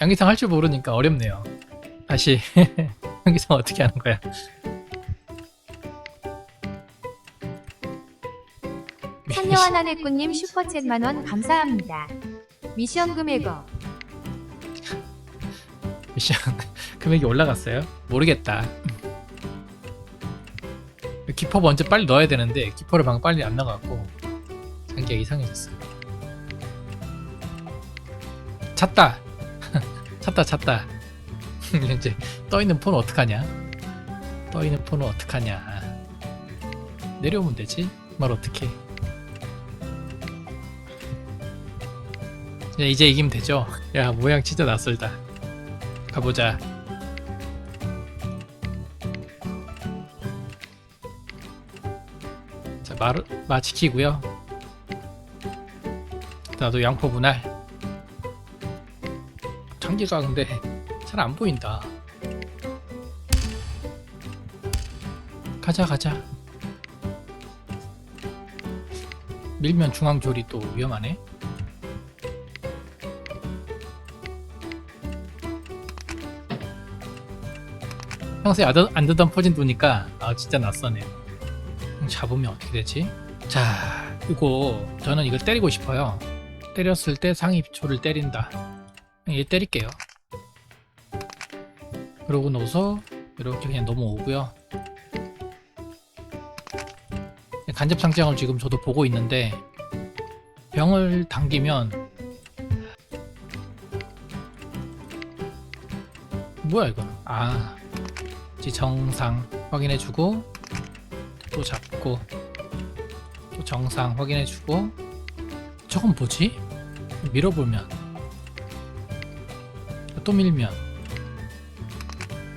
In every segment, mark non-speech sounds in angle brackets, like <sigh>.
양기상 할 줄 모르니까 어렵네요. 다시 <laughs> 양기상 어떻게 하는 거야? 선녀와 나네꾸님 슈퍼챗 만원 감사합니다. 미션 금액어 미션 금액이 올라갔어요? 모르겠다. 기퍼 먼저 빨리 넣어야 되는데 기퍼를 방금 빨리 안 넣어갖고 장기가 이상해졌어요. 찾다. 찾다 찾다. <laughs> 이제 떠 있는 폰은 어떡하냐? 떠 있는 폰은 어떡하냐? 내려오면 되지? 말? 야, 이제 이기면 되죠? 야 모양 진짜 낯설다. 가보자. 자, 마루, 마 지키고요. 나도 양포 분할. 장기가 근데 잘 안 보인다. 가자, 가자. 밀면 중앙 조리 또 위험하네. 평소에 안, 듣던 포진 두니까 아 진짜. 음, 잡으면 어떻게 되지? 자, 이거 저는 이걸 때리고 싶어요. 때렸을 때 상위초를 때린다. 얘 때릴게요. 그러고 나서 이렇게 그냥 넘어오고요. 간접 상장을 지금 저도 보고 있는데 병을 당기면 뭐야 이거? 아 이제 정상 확인해주고 또 잡고 또 정상 확인해주고 저건 뭐지? 밀어보면 또 밀면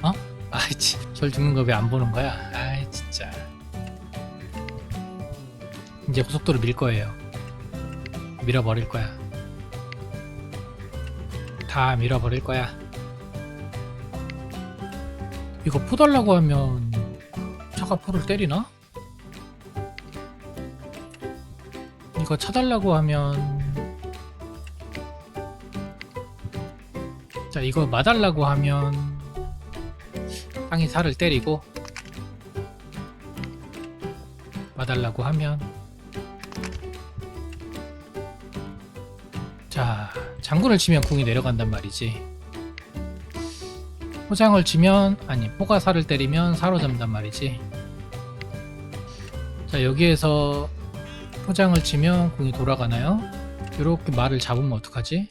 어? 아이치 절 죽는 거 왜 안 보는 거야? 아이 진짜 이제 고속도로 밀 거예요 밀어버릴 거야 다 밀어버릴 거야 이거 포달라고 하면 차가 포를 때리나? 이거 차달라고 하면 자 이거 마달라고 하면 땅이 살을 때리고 마달라고 하면 자 장군을 치면 궁이 내려간단 말이지 포장을 치면 아니 포가 살을 때리면 사로잡는단 말이지 자 여기에서 포장을 치면 공이 돌아가나요? 이렇게 말을 잡으면 어떡하지?